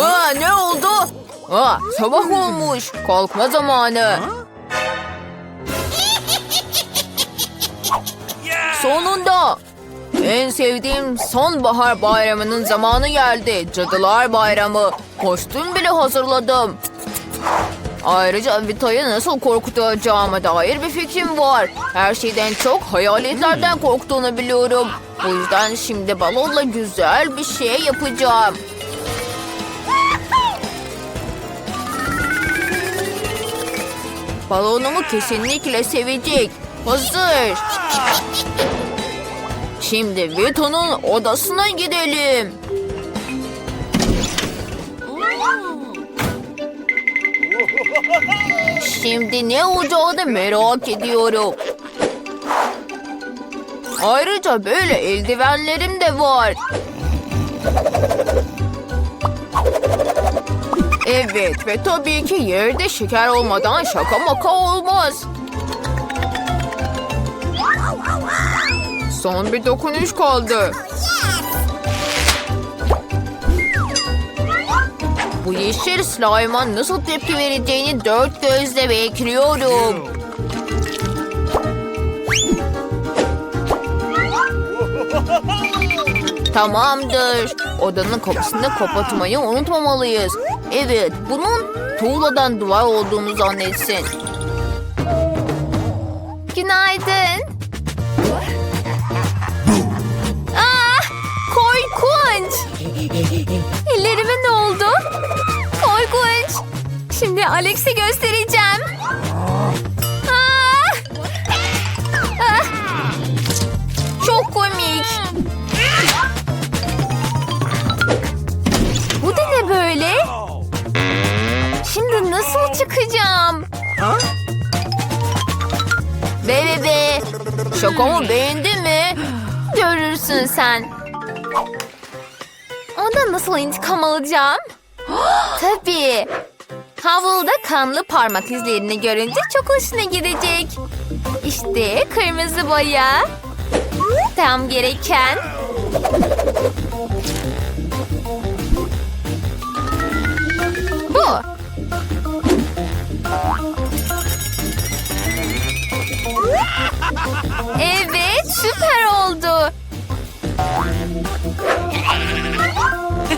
Aa, ne oldu? Aa, sabah olmuş. Kalkma zamanı. Sonunda. En sevdiğim sonbahar bayramının zamanı geldi. Cadılar bayramı. Kostüm bile hazırladım. Ayrıca Vita'yı nasıl korkutacağıma dair bir fikrim var. Her şeyden çok hayaletlerden korktuğunu biliyorum. Bu yüzden şimdi balonla güzel bir şey yapacağım. Balonumu kesinlikle sevecek. Hazır. Şimdi Vito'nun odasına gidelim. Şimdi ne olacağını merak ediyorum. Ayrıca böyle eldivenlerim de var. Evet ve tabii ki yerde şeker olmadan şaka maka olmaz. Son bir dokunuş kaldı. Bu yeşil slime'a nasıl tepki vereceğini dört gözle bekliyorum. Tamamdır. Odanın kapısını kapatmayı unutmamalıyız. Evet, bunun tuğladan duvar olduğunu zannetsin. Günaydın. Ah, korkunç. Ellerime ne oldu? Korkunç. Şimdi Alex'e göstereceğim. Nasıl intikam alacağım? Tabii. Havluda kanlı parmak izlerini görünce çok hoşuna gidecek. İşte kırmızı boya. Tam gereken. Bu. Evet, süper oldu.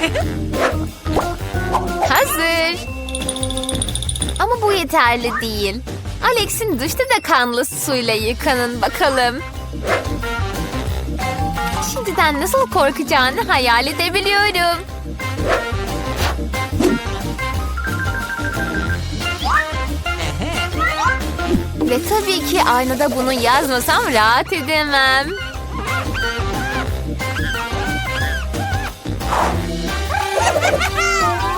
Hazır. Ama bu yeterli değil. Alex'in duşta da kanlı suyla yıkanın bakalım. Şimdiden nasıl korkacağını hayal edebiliyorum. Ve tabii ki aynada bunu yazmasam rahat edemem.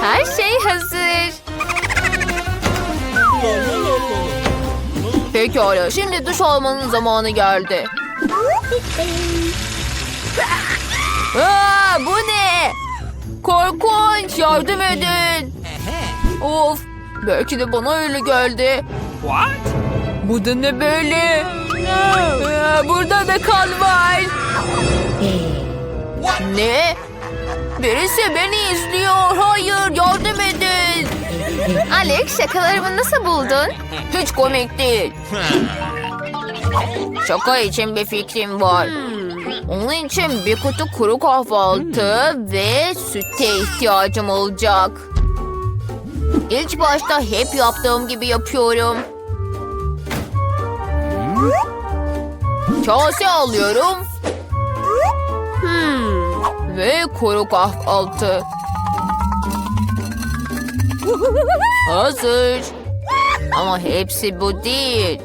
Her şey hazır. Pekala, şimdi duş almanın zamanı geldi. Aa, bu ne? Korkunç, yardım edin. Of, belki de bana öyle geldi. What? Bu da ne böyle? Aa, burada da kan var. Ne? Birisi beni izliyor. Hayır, yardım edin. Alex, şakalarımı nasıl buldun? Hiç komik değil. Şaka için bir fikrim var. Onun için bir kutu kuru kahvaltı ve süte ihtiyacım olacak. İlk başta hep yaptığım gibi yapıyorum. Kase alıyorum. Hmm. Ve kuru kahvaltı. Hazır. Ama hepsi bu değil.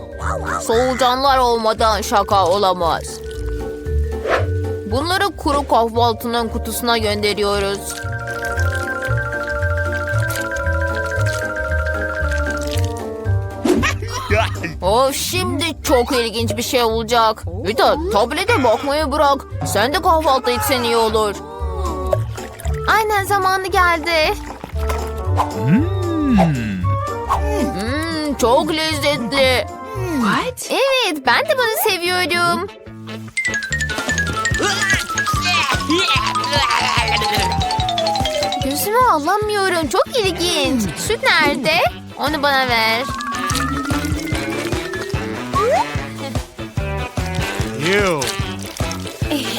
Solucanlar olmadan şaka olamaz. Bunları kuru kahvaltının kutusuna gönderiyoruz. Of şimdi çok ilginç bir şey olacak. Vita tablete bakmayı bırak. Sen de kahvaltı etsen iyi olur. Aynen zamanı geldi. Hmm, çok lezzetli. What? Evet ben de bunu seviyorum. Gözüm Şunu anlamıyorum. Çok ilginç. Süt nerede? Onu bana ver.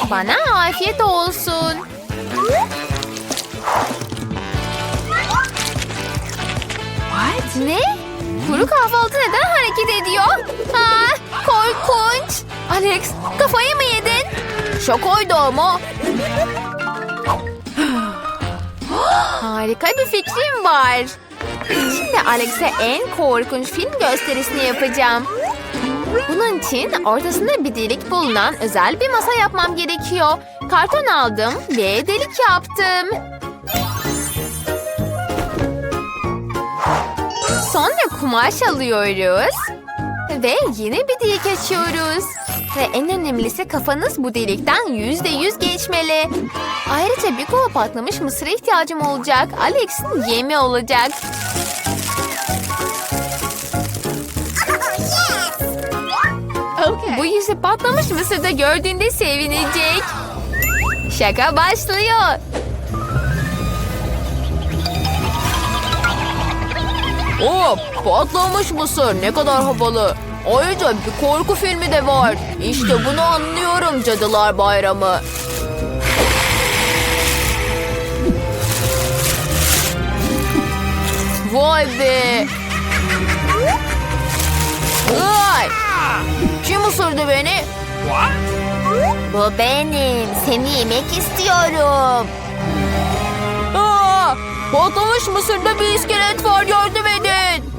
Bana afiyet olsun. What? Ne? Kuru kahvaltı neden hareket ediyor? Ha, korkunç. Alex kafayı mı yedin? Şakaydı ama. Harika bir fikrim var. Şimdi Alex'e en korkunç film gösterisini yapacağım. Bunun için ortasında bir delik bulunan özel bir masa yapmam gerekiyor. Karton aldım ve delik yaptım. Sonra kumaş alıyoruz. Ve yeni bir delik açıyoruz. Ve en önemlisi kafanız bu delikten yüzde yüz geçmeli. Ayrıca bir kova patlamış mısıra ihtiyacım olacak. Alex'in yemi olacak. Bu yüzü patlamış mısırda gördüğünde sevinecek. Şaka başlıyor. Oo, patlamış mısır ne kadar havalı. Ayrıca bir korku filmi de var. İşte bunu anlıyorum Cadılar Bayramı. Vay be. Vay. Kim ısırdı beni? Bu benim. Seni yemek istiyorum. Aa, patlamış mısırda bir iskelet var yardım edin.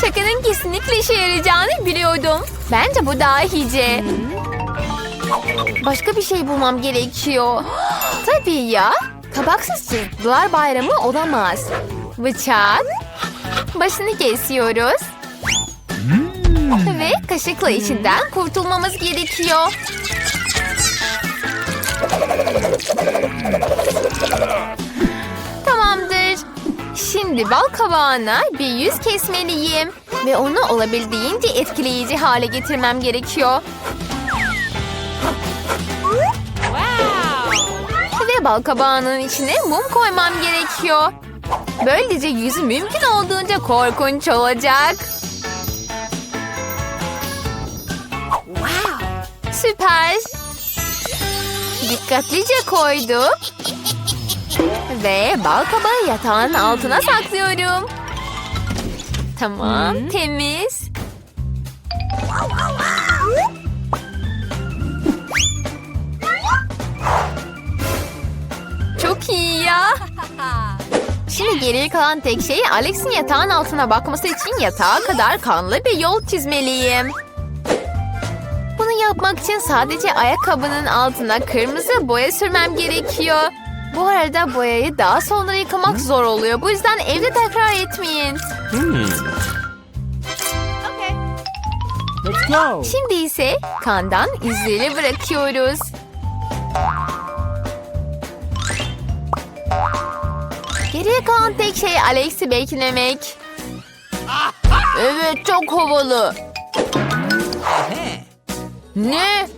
Şakanın kesinlikle işe yarayacağını biliyordum. Bence bu daha iyice. Başka bir şey bulmam gerekiyor. Tabii ya. Kabaksız çocuklar bayramı olamaz. Bıçak. Başını kesiyoruz. Ve kaşıkla içinden kurtulmamız gerekiyor. Tamamdır. Şimdi bal kabağına bir yüz kesmeliyim. Ve onu olabildiğince etkileyici hale getirmem gerekiyor. Ve bal kabağının içine mum koymam gerekiyor. Böylece yüzü mümkün olduğunca korkunç olacak. Süper. Dikkatlice koyduk. Ve bal kabağı yatağın altına saklıyorum. Tamam, temiz. Çok iyi ya. Şimdi geriye kalan tek şey Alex'in yatağın altına bakması için yatağa kadar kanlı bir yol çizmeliyim. Bunu yapmak için sadece ayakkabının altına kırmızı boya sürmem gerekiyor. Bu arada boyayı daha sonra yıkamak zor oluyor. Bu yüzden evde tekrar etmeyin. Let's go. Şimdi ise kandan izleri bırakıyoruz. Geriye kalan tek şey Alex'i beklemek. Evet çok havalı. Ne?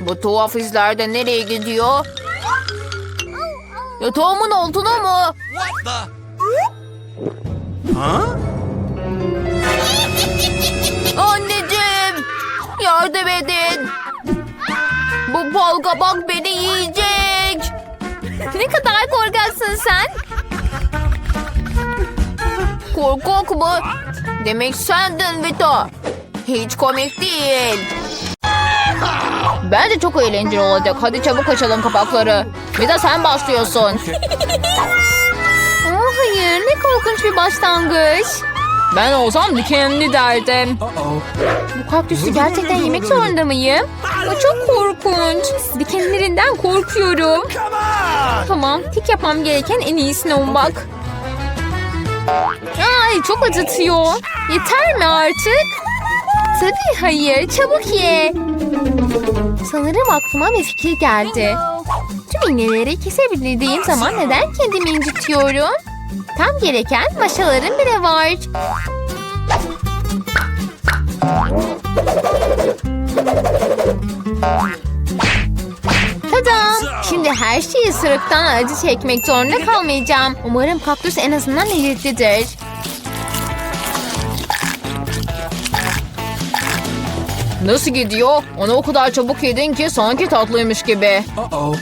Bu tuhaf izler de nereye gidiyor? Yatağımın altına mı? Huh? Anneciğim! Yardım edin! Bu bal kabak beni yiyecek! Ne kadar korkaksın sen? Korkak mı? Demek sendin Vita. Hiç komik değil. Bence çok eğlenceli olacak. Hadi çabuk açalım kapakları. Vita sen başlıyorsun. oh, hayır ne korkunç bir başlangıç. Ben olsam dikenli derdim. Bu kaktüsü gerçekten yemek zorunda mıyım? Bu çok korkunç. Dikenlerinden korkuyorum. Tamam, tek yapmam gereken en iyisini ummak. Ay çok acıtıyor. Yeter mi artık? Tabii hayır, çabuk ye. Sanırım aklıma bir fikir geldi. Tüm iğneleri kesebildiğim zaman neden kendimi incitiyorum? Tam gereken maşalarım bile var. Tadam! Şimdi her şeyi ısırıktan acı çekmek zorunda kalmayacağım. Umarım kaktüs en azından lezzetlidir. Nasıl gidiyor? Onu o kadar çabuk yedin ki sanki tatlıymış gibi.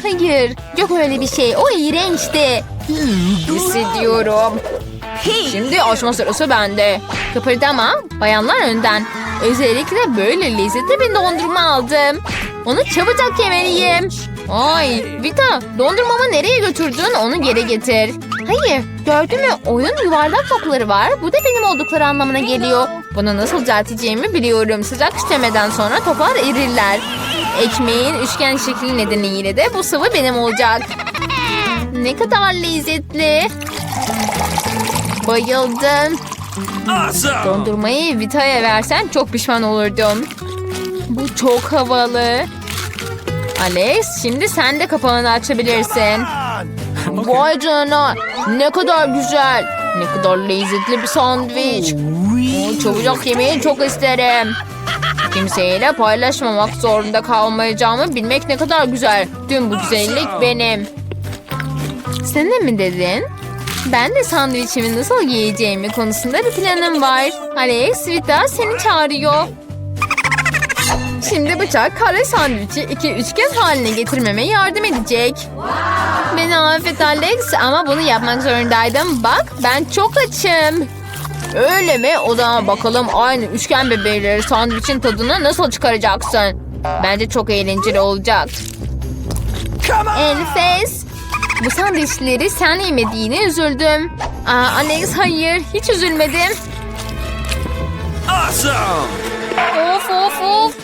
Hayır, yok öyle bir şey. O iğrençti. Hissediyorum. Şimdi açma sırası bende. Kıpırdama, bayanlar önden. Özellikle böyle lezzetli bir dondurma aldım. Onu çabucak yemeliyim. Ay, Vita, dondurmamı nereye götürdün? Onu geri getir. Hayır, gördün mü? Oyun yuvarlak topları var. Bu da benim oldukları anlamına geliyor. Bunu nasıl düzelteceğimi biliyorum. Sıcak işlemeden sonra toplar erirler. Ekmeğin üçgen şekli nedeniyle de bu sıvı benim olacak. Ne kadar lezzetli. Bayıldım. Awesome. Dondurmayı Vita'ya versen çok pişman olurdum. Bu çok havalı. Alex şimdi sen de kapağını açabilirsin. Vay canına. Ne kadar güzel. Ne kadar lezzetli bir sandviç. Oo, Çabucak yemeyi çok isterim. Kimseyle paylaşmamak zorunda kalmayacağımı bilmek ne kadar güzel. Tüm bu güzellik benim. Sen de mi dedin? Ben de sandviçimi nasıl yiyeceğimi konusunda bir planım var. Alex, Vita seni çağırıyor. Şimdi bıçak kare sandviçi iki üçgen haline getirmeme yardım edecek. Beni affet Alex ama bunu yapmak zorundaydım. Bak ben çok açım. Öyle mi? O zaman bakalım aynı üçgen bebeğleri sandviçin tadını nasıl çıkaracaksın? Bence çok eğlenceli olacak. Enfes. Bu sandviçleri sen yemediğine üzüldüm. Aa, Alex hayır hiç üzülmedim. Awesome. Of of of.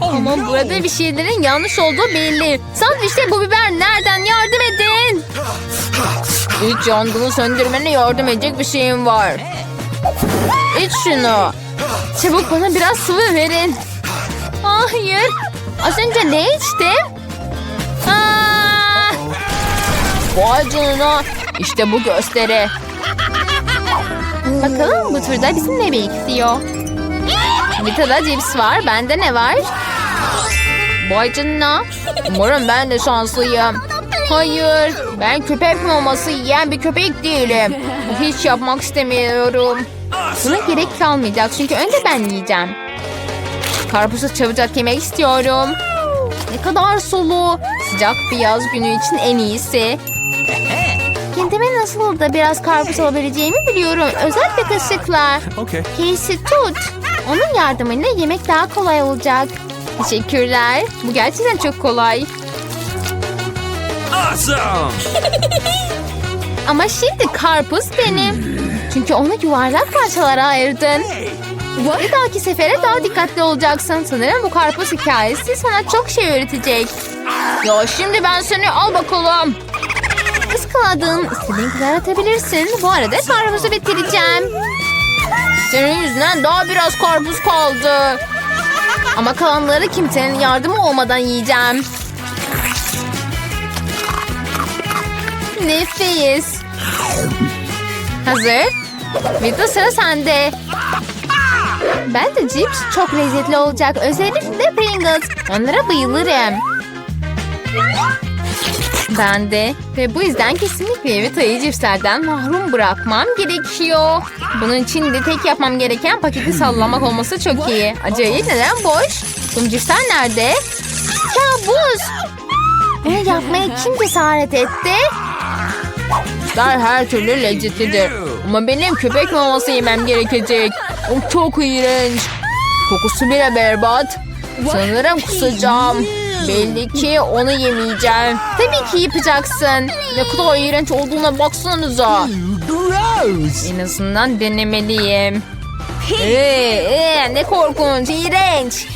Ama burada bir şeylerin yanlış olduğu belli. Sandviçte bu biber nereden yardım edin? İç yangını söndürmene yardım edecek bir şeyim var. İç şunu. Çabuk bana biraz sıvı verin. Hayır. Az önce ne içtim? Aa, Vay canına. İşte bu gösteri. bakalım bu turda bizim ne bekliyor? Vita'da cips var. Bende ne var? Vay canına. Umarım ben de şanslıyım. Hayır. Ben köpek maması yiyen bir köpek değilim. Hiç yapmak istemiyorum. Buna gerek kalmayacak çünkü önce ben yiyeceğim. Karpuzu çabucak yemek istiyorum. Ne kadar sulu. Sıcak bir yaz günü için en iyisi. Kendime nasıl da biraz karpuz alabileceğimi biliyorum. Özellikle kaşıkla. Okay. Casey tut. Onun yardımıyla yemek daha kolay olacak. Teşekkürler. Bu gerçekten çok kolay. Awesome. Ama şimdi karpuz benim. Çünkü onu yuvarlak parçalara ayırdın. Bir dahaki sefere daha dikkatli olacaksın. Sanırım bu karpuz hikayesi sana çok şey öğretecek. Ya şimdi ben seni al bakalım. Iskaladığın istediğin kadar atabilirsin. Bu arada karpuzu bitireceğim. Senin yüzünden daha biraz karpuz kaldı. Ama kalanları kimsenin yardımı olmadan yiyeceğim. Nefis. Hazır. Vita sıra sende. Bence cips çok lezzetli olacak. Özellikle Pringles. Onlara bayılırım. Ben de. Ve bu yüzden kesinlikle Vita'yı cipslerden mahrum bırakmam gerekiyor. Bunun için de tek yapmam gereken paketi sallamak olması çok iyi. Acayip neden boş? Tüm cipsler nerede? Kabus! Bunu yapmaya kim cesaret etti? Cipsler her türlü lezzetlidir. Ama benim köpek maması yemem gerekecek. O çok iğrenç. Kokusu bile berbat. Sanırım kusacağım. Belli ki onu yemeyeceğim. Tabii ki yapacaksın. Ne kadar iğrenç olduğuna baksanıza. En azından denemeliyim. Ee, ee, ne korkunç, iğrenç.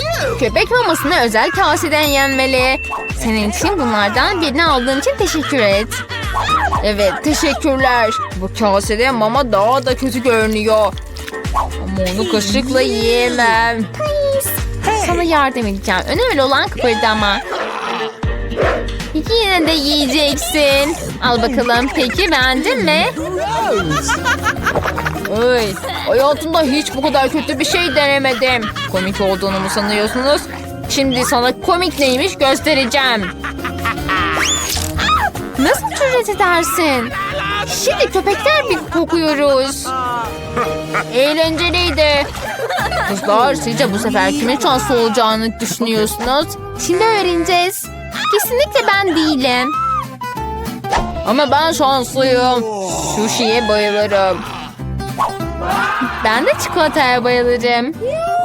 Köpek mamasını özel kaseden yenmeli. Senin için bunlardan birini aldığın için teşekkür et. Evet, teşekkürler. Bu kasede mama daha da kötü görünüyor. Ama onu kaşıkla yiyemem. Sana yardım edeceğim. Önemli olan kıpırdama. Yine de yiyeceksin. Al bakalım. Peki beğendin mi? Ay, hayatımda hiç bu kadar kötü bir şey denemedim. Komik olduğunu mu sanıyorsunuz? Şimdi sana komik neymiş göstereceğim. Cüret edersin? Şimdi köpekler bir kokuyoruz. Eğlenceliydi. Kızlar sizce bu sefer kimin şanslı olacağını düşünüyorsunuz? Şimdi öğreneceğiz. Kesinlikle ben değilim. Ama ben şanslıyım. Sushi'ye bayılırım. Ben de çikolataya bayılırım.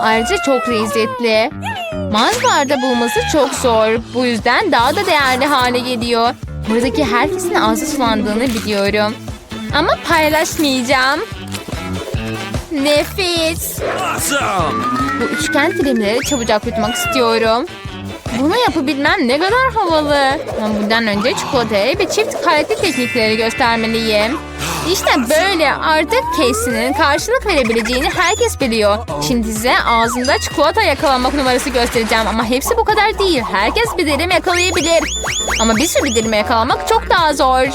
Ayrıca çok lezzetli. Mağazalarda bulması çok zor. Bu yüzden daha da değerli hale geliyor. Buradaki herkesin ağzı sulandığını biliyorum. Ama paylaşmayacağım. Nefis. Awesome! Bu üçgen dilimleri çabucak yutmak istiyorum. Bunu yapabilmem ne kadar havalı. Ama bundan önce çikolataya ve çift kalite teknikleri göstermeliyim. İşte böyle artık Casey'nin karşılık verebileceğini herkes biliyor. Şimdi size ağzında çikolata yakalamak numarası göstereceğim. Ama hepsi bu kadar değil. Herkes bir dilim yakalayabilir. Ama bir sürü dilime yakalamak çok daha zor.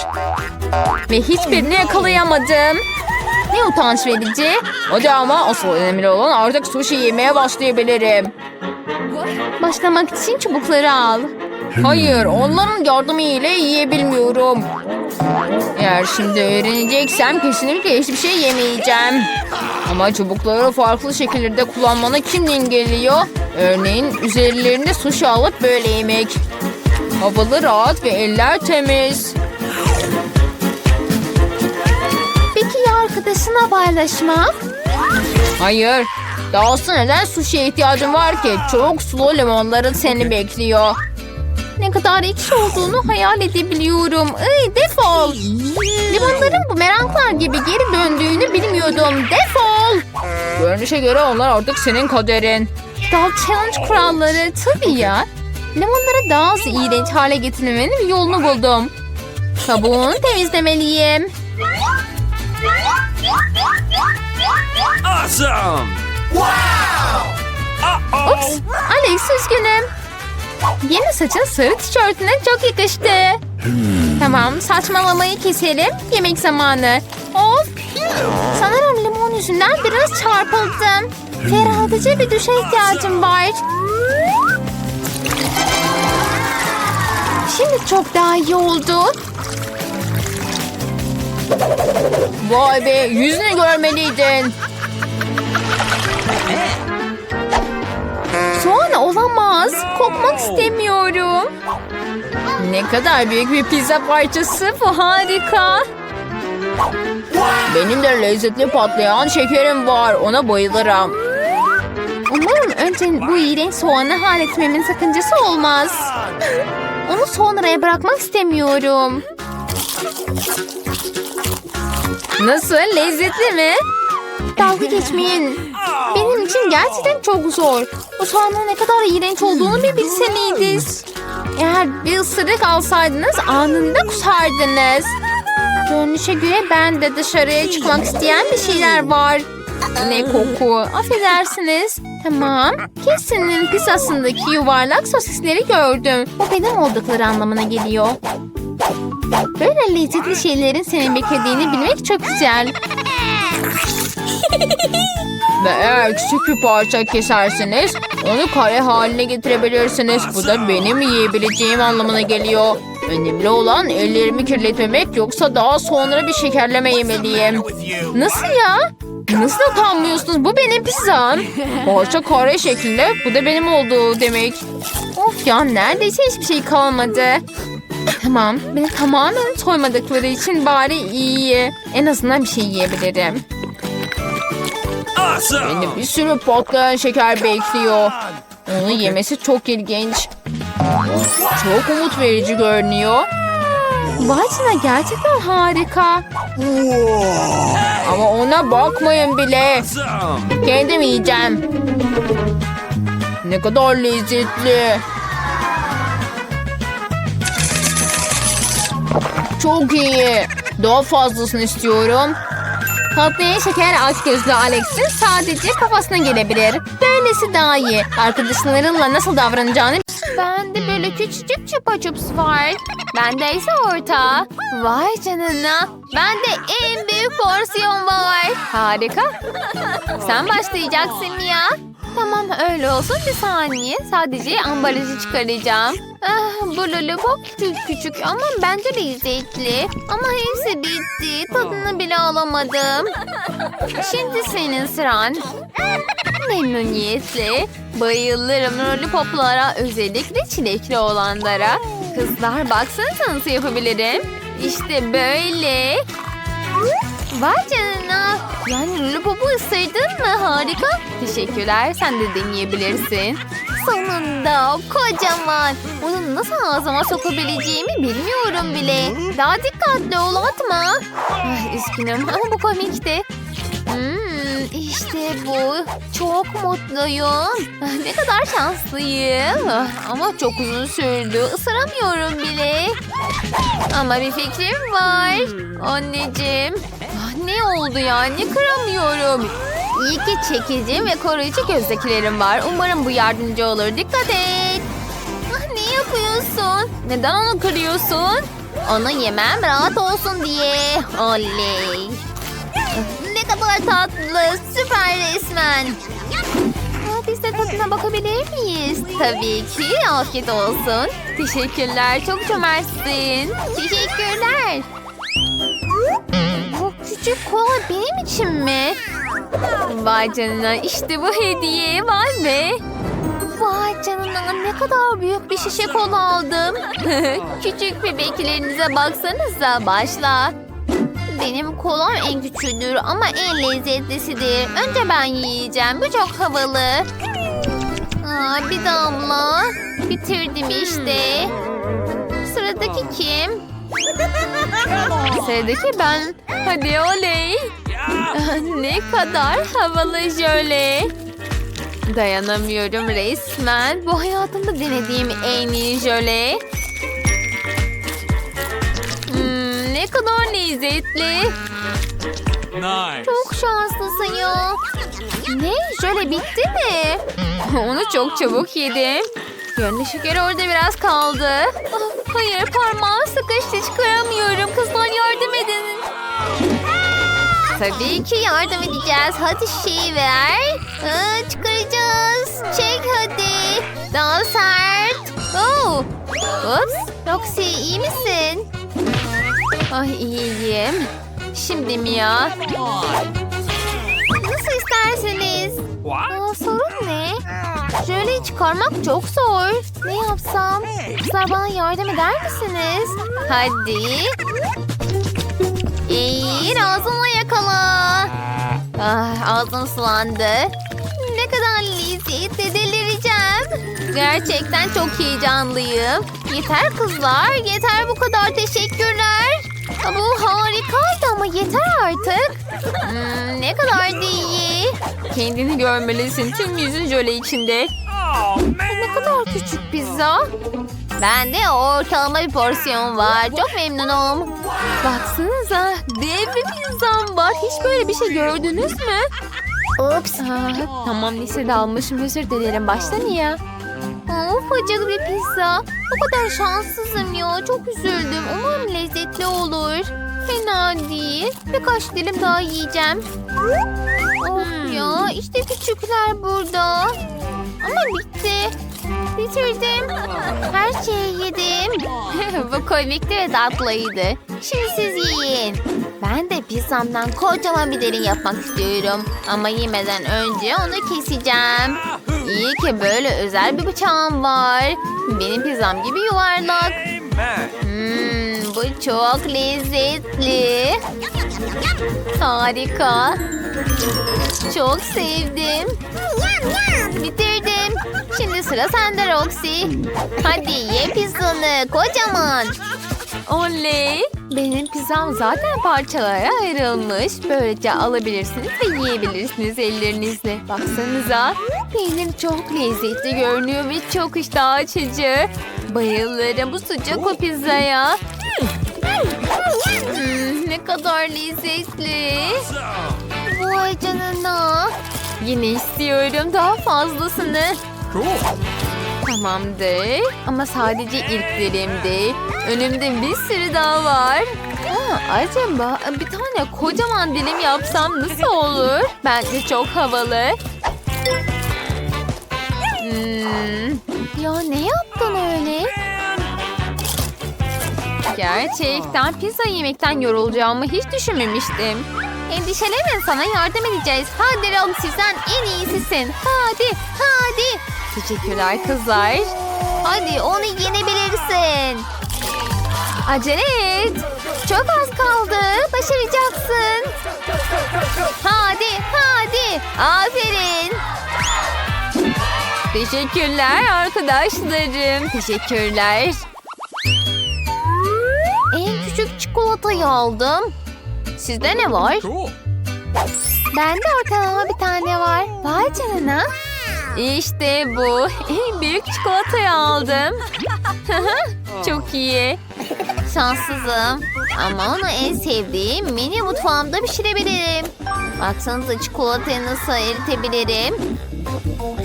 Ve hiçbirini yakalayamadım. Ne utanç verici. Hadi ama asıl önemli olan artık sushi yemeye başlayabilirim. Başlamak için çubukları al. Hayır, onların yardımı ile yiyebilmiyorum. Eğer şimdi öğreneceksem kesinlikle hiçbir şey yemeyeceğim. Ama çubukları farklı şekillerde kullanmanı kim engelliyor? Örneğin üzerlerinde sushi alıp böyle yemek. Havalı rahat ve eller temiz. Peki ya arkadaşına paylaşmak? Hayır. Dahası neden sushi'ye ihtiyacın var ki? Çok sulu limonların seni bekliyor. Ne kadar ekşi olduğunu hayal edebiliyorum. Ay defol. Limonların bu meraklar gibi geri döndüğünü bilmiyordum. Defol. Görünüşe göre onlar artık senin kaderin. Dal challenge kuralları tabii ya. Limonları daha az iğrenç hale getirmenin bir yolunu buldum. Kabuğunu temizlemeliyim. Awesome! Ups, Alex üzgünüm. Yeni saçın sarı tişörtüne çok yakıştı. tamam, saçmalamayı keselim. Yemek zamanı. Of! Sanırım limon yüzünden biraz çarpıldım. Ferahlatıcı bir duşa ihtiyacım var. Şimdi çok daha iyi oldu. Vay be yüzünü görmeliydin. Soğan olamaz. Kokmak istemiyorum. Ne kadar büyük bir pizza parçası. Bu harika. Benim de lezzetli patlayan şekerim var. Ona bayılırım. Umarım önce bu iğrenç soğanı halletmemin sakıncası olmaz. Onu sonraya bırakmak istemiyorum. Nasıl? Lezzetli mi? Dalga geçmeyin. Benim için gerçekten çok zor. O soğanın ne kadar iğrenç olduğunu bir bilseniydiniz. Eğer bir ısırık alsaydınız anında kusardınız. Görünüşe göre ben de dışarıya çıkmak isteyen bir şeyler var. Ne koku. Affedersiniz. Tamam. Kesin'in pizzasındaki yuvarlak sosisleri gördüm. Bu benim oldukları anlamına geliyor. Böyle lezzetli şeylerin seni beklediğini bilmek çok güzel. Ve eğer küçük bir parça keserseniz onu kare haline getirebilirsiniz. Bu da benim yiyebileceğim anlamına geliyor. Önemli olan ellerimi kirletmemek yoksa daha sonra bir şekerleme yemeliyim. Nasıl ya? Nasıl utanmıyorsunuz? Bu benim pizzam. Parça kare şeklinde. Bu da benim olduğu demek. Of ya neredeyse hiçbir şey kalmadı. Tamam beni tamamen soymadıkları için bari iyi. En azından bir şey yiyebilirim. Awesome! Beni bir sürü patlayan şeker bekliyor. Onu yemesi çok ilginç. Çok umut verici görünüyor. Canına gerçekten harika. Ama ona bakmayın bile. Kendim yiyeceğim. Ne kadar lezzetli. Çok iyi. Daha fazlasını istiyorum. Patlayan şeker aç gözlü Alex'in sadece kafasına gelebilir. Böylesi daha iyi. Arkadaşlarınla nasıl davranacağını... Bende böyle küçücük çupa çups var. Bende ise orta. Vay canına. Bende en büyük porsiyon var. Harika. Sen başlayacaksın Mia. Tamam öyle olsun bir saniye. Sadece ambalajı çıkaracağım. Ah, bu lollipop çok küçük ama bence lezzetli. Ama hepsi bitti. Tadını bile alamadım. Şimdi senin sıran. Memnuniyetle. Bayılırım lollipoplara. Özellikle çilekli olanlara. Kızlar baksanıza nasıl yapabilirim. İşte böyle. Vay canına. Yani lollipopu ısırdın mı? Harika. Teşekkürler. Sen de deneyebilirsin. Sonunda kocaman. Onu nasıl ağzıma sokabileceğimi bilmiyorum bile. Daha dikkatli ol atma. Ay, üzgünüm ama bu komikti. Hmm, işte bu. Çok mutluyum. Ah, Ne kadar şanslıyım. Ah, Ama çok uzun sürdü. Isıramıyorum bile. Ama bir fikrim var. Anneciğim. Ah, Ne oldu yani? Kıramıyorum. İyi ki çekici ve koruyucu gözdekilerim var. Umarım bu yardımcı olur. Dikkat et. Ah, ne yapıyorsun? Neden onu kırıyorsun? Onu yemem rahat olsun diye. Oley. Ne kadar tatlı. Süper resmen. Aa, Biz de tadına bakabilir miyiz? Tabii ki. Afiyet olsun. Teşekkürler. Çok cömertsin. Teşekkürler. Küçük kola benim için mi? Vay canına. işte bu hediye. Vay be. Vay canına ne kadar büyük bir şişe kola aldım. Küçük bebeklerinize baksanıza başla. Benim kolam en küçüğüdür ama en lezzetlisidir. Önce ben yiyeceğim. Bu çok havalı. Aa, bir damla. Bitirdim işte. Sıradaki kim? Sıradaki ben. Hadi oley. ne kadar havalı jöle. Dayanamıyorum resmen. Bu hayatımda denediğim en iyi jöle. Hmm, ne kadar lezzetli. Nice. Çok şanslısın ya. Ne? Jöle bitti mi? Onu çok çabuk yedim. Görünüşe göre orada biraz kaldı. Ah, hayır parmağım sıkıştı çıkaramıyorum. Kızlar yardım edin. Tabii ki yardım edeceğiz. Hadi şeyi ver. Aa, çıkaracağız. Çek hadi. Daha sert. Oh. Ups. Roxy iyi misin? Ay iyiyim. Şimdi mi ya? Nasıl isterseniz. Aa, sorun ne? Jöleyi çıkarmak çok zor. Ne yapsam? Kızlar bana yardım eder misiniz? Hadi. Eğir ağzınla yakala. Ah, ağzım sulandı. Ne kadar lezzetli delireceğim. Gerçekten çok heyecanlıyım. Yeter kızlar, yeter bu kadar teşekkürler. Bu harikaydı ama yeter artık. Hmm, ne kadar da iyi. Kendini görmelisin. Tüm yüzün jöle içinde. Oh. Ne kadar küçük pizza. Bende ortalama bir porsiyon var. Çok memnunum. Baksanıza dev bir pizzam var. Hiç böyle bir şey gördünüz mü? Ups. Aa, tamam lisede almışım. Özür dilerim. Baştan ya. Of acılı bir pizza. O kadar şanssızım ya. Çok üzüldüm. Umarım lezzetli olur. Fena değil. Birkaç dilim daha yiyeceğim. Of ya işte küçükler burada. Ama bitti. Bitirdim. Her şeyi yedim. Bu komikti ve tatlıydı. Şimdi siz yiyin. Ben de pizzamdan kocaman bir derin yapmak istiyorum. Ama yemeden önce onu keseceğim. İyi ki böyle özel bir bıçağım var. Benim pizzam gibi yuvarlak. Hmm, bu çok lezzetli. Harika. Çok sevdim. Bitirdim. Şimdi sıra sende Roxy. Hadi ye pizzanı kocaman. Oley. Benim pizzam zaten parçalara ayrılmış. Böylece alabilirsiniz ve yiyebilirsiniz ellerinizle. Baksanıza. Peynir çok lezzetli görünüyor ve çok iştah açıcı. Bayılırım bu sıcak o pizzaya. Hmm, ne kadar lezzetli. Vay canına. Yine istiyorum daha fazlasını. Tamamdır. Ama sadece ilklerimdi. Önümde bir sürü daha var. Aa, acaba bir tane kocaman dilim yapsam nasıl olur? Bence çok havalı. Hmm. Ya ne yaptın öyle? Gerçekten pizza yemekten yorulacağımı hiç düşünmemiştim. Endişelenme sana yardım edeceğiz. Hadi Roxy sen en iyisisin. Hadi hadi. Teşekkürler kızlar. Hadi onu yenebilirsin. Acele et. Çok az kaldı. Başaracaksın. Teşekkürler arkadaşlarım. Teşekkürler. En küçük çikolatayı aldım. Sizde ne var? Bende ortalama bir tane var. Vay canına. İşte bu. En büyük çikolatayı aldım. Çok iyi. Şanssızım. Ama onu en sevdiğim mini mutfağımda pişirebilirim. Baksanıza çikolatayı nasıl eritebilirim.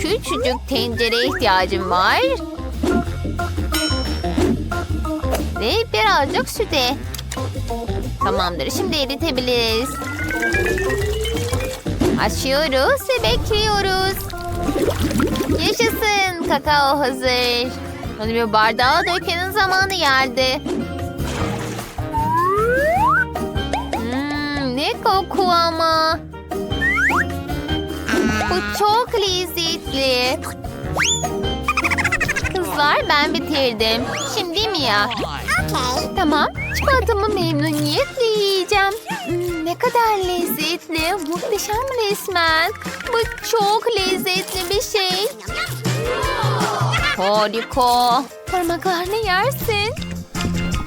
Küçücük tencereye ihtiyacım var. Ve birazcık süte. Tamamdır. Şimdi eritebiliriz. Açıyoruz ve bekliyoruz. Yaşasın. Kakao hazır. Onu bir bardağa dökenin zamanı geldi. Hmm, ne koku ama. Bu çok lezzetli. Kızlar ben bitirdim. Şimdi mi ya? Tamam. Çikolatamı memnuniyetle yiyeceğim. Hmm, ne kadar lezzetli. Muhteşem resmen. Bu çok lezzetli bir şey. Harika. Parmaklarını yersin.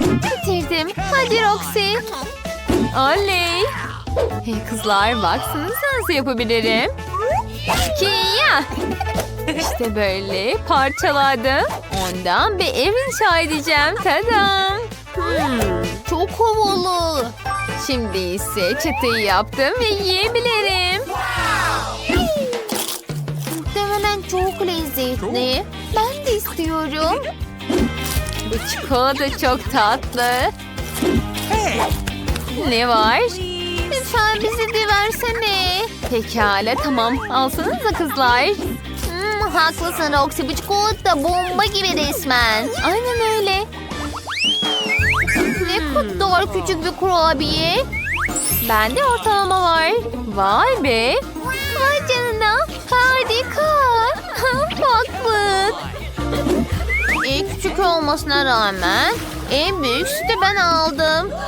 Bitirdim. Hadi Roxy. Oley. Hey kızlar baksanıza nasıl yapabilirim. Kia. İşte böyle parçaladım. Ondan bir ev inşa edeceğim. Tadam. Hmm, çok havalı. Şimdi ise çatıyı yaptım ve yiyebilirim. Muhtemelen çok lezzetli. Ben de istiyorum. Bu çikolata çok tatlı. Ne var? Lütfen bizi de versene. Pekala tamam. Alsanıza kızlar. Hmm, haklısın Roxy. Bu çikolata bomba gibi resmen. Aynen öyle. Ne kadar küçük bir kurabiye. Bende ortalama var. Vay be. Vay canına. Harika. Baklık. En küçük olmasına rağmen en büyük sütü ben aldım.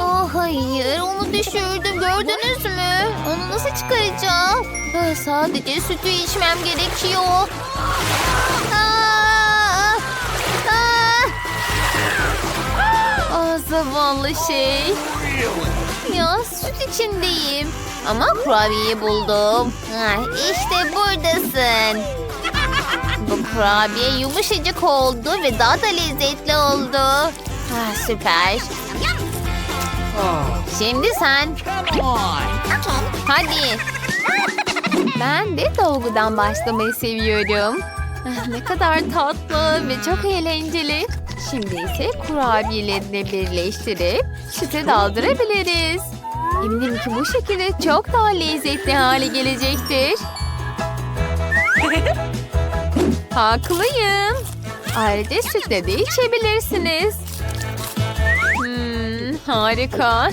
Ah hayır onu düşürdüm gördünüz mü? Onu nasıl çıkaracağım? Ah, sadece sütü içmem gerekiyor. Ah, ah. Ah, zavallı şey. Ya süt içindeyim. Ama kurabiyeyi buldum. Ah, işte buradasın. Bu kurabiye yumuşacık oldu ve daha da lezzetli oldu. Ah, süper. Şimdi sen. Hadi. Ben de dolgudan başlamayı seviyorum. Ah, Ne kadar tatlı ve çok eğlenceli. Şimdi ise kurabiyelerini birleştirip süte daldırabiliriz. Eminim ki bu şekilde çok daha lezzetli hale gelecektir. Haklıyım. Ayrıca sütle de içebilirsiniz. Hmm, harika.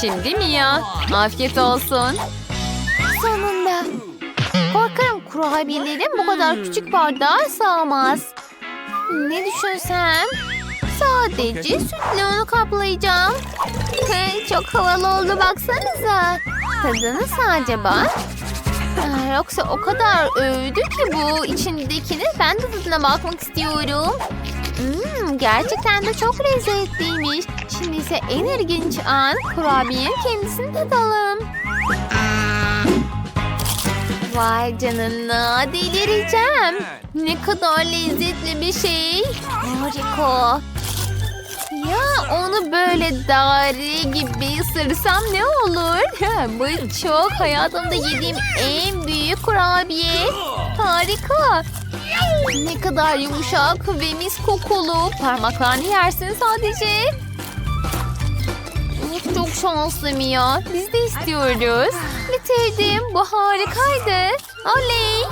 Şimdi mi ya? Afiyet olsun. Sonunda. Korkarım kurabiyelerim bu kadar küçük bardağa sığmaz. Ne düşünsem? Sadece sütle onu kaplayacağım. Hey, çok havalı oldu baksanıza. Tadı nasıl acaba? Aa, Yoksa o kadar övdü ki bu içindekini ben de tadına bakmak istiyorum. Hmm, gerçekten de çok lezzetliymiş. Şimdi ise en ilginç an kurabiyenin kendisini tadalım. Vay canına delireceğim. Ne kadar lezzetli bir şey. Harika. Ya onu böyle daire gibi ısırsam ne olur? Bu çok hayatımda yediğim en büyük kurabiye. Harika. Ne kadar yumuşak ve mis kokulu. Parmaklarını yersin sadece. Çok şanslı Mia. Biz de istiyoruz. Bitirdim. Bu harikaydı. Oley.